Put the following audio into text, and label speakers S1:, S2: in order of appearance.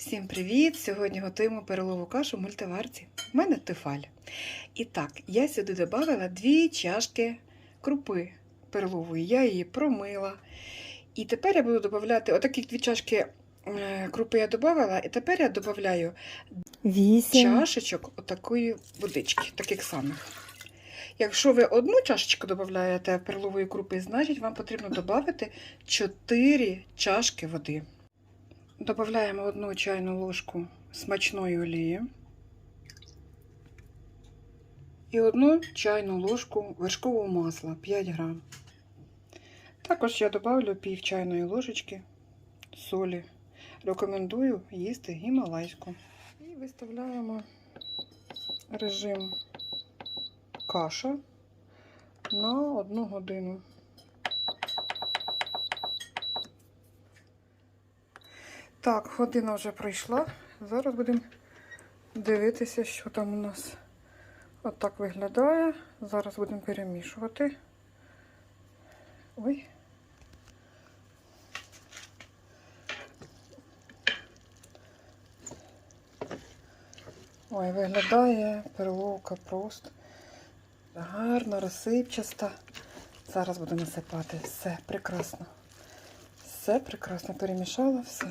S1: Всім привіт! Сьогодні готуємо перелову кашу в мультиварці. У мене тефаль. І так, я сюди додала дві чашки крупи перлової. Я її промила. І тепер я буду додавати отакі дві чашки крупи я додавала, і тепер я додаю чашечок отакої водички, таких самих. Якщо ви одну чашечку додаєте перлової крупи, значить вам потрібно додати 4 чашки води. Додаємо одну чайну ложку смачної олії і одну чайну ложку вершкового масла 5 грам. Також я додавлю пів чайної ложечки солі. Рекомендую їсти гімалайську. І виставляємо режим каша на одну годину. Так, година вже пройшла. Зараз будемо дивитися, що там у нас отак виглядає. Зараз будемо перемішувати. Ой. Ой, виглядає перловка просто гарно, розсипчаста. Зараз буду насипати. Все прекрасно. Все прекрасно перемішала, все.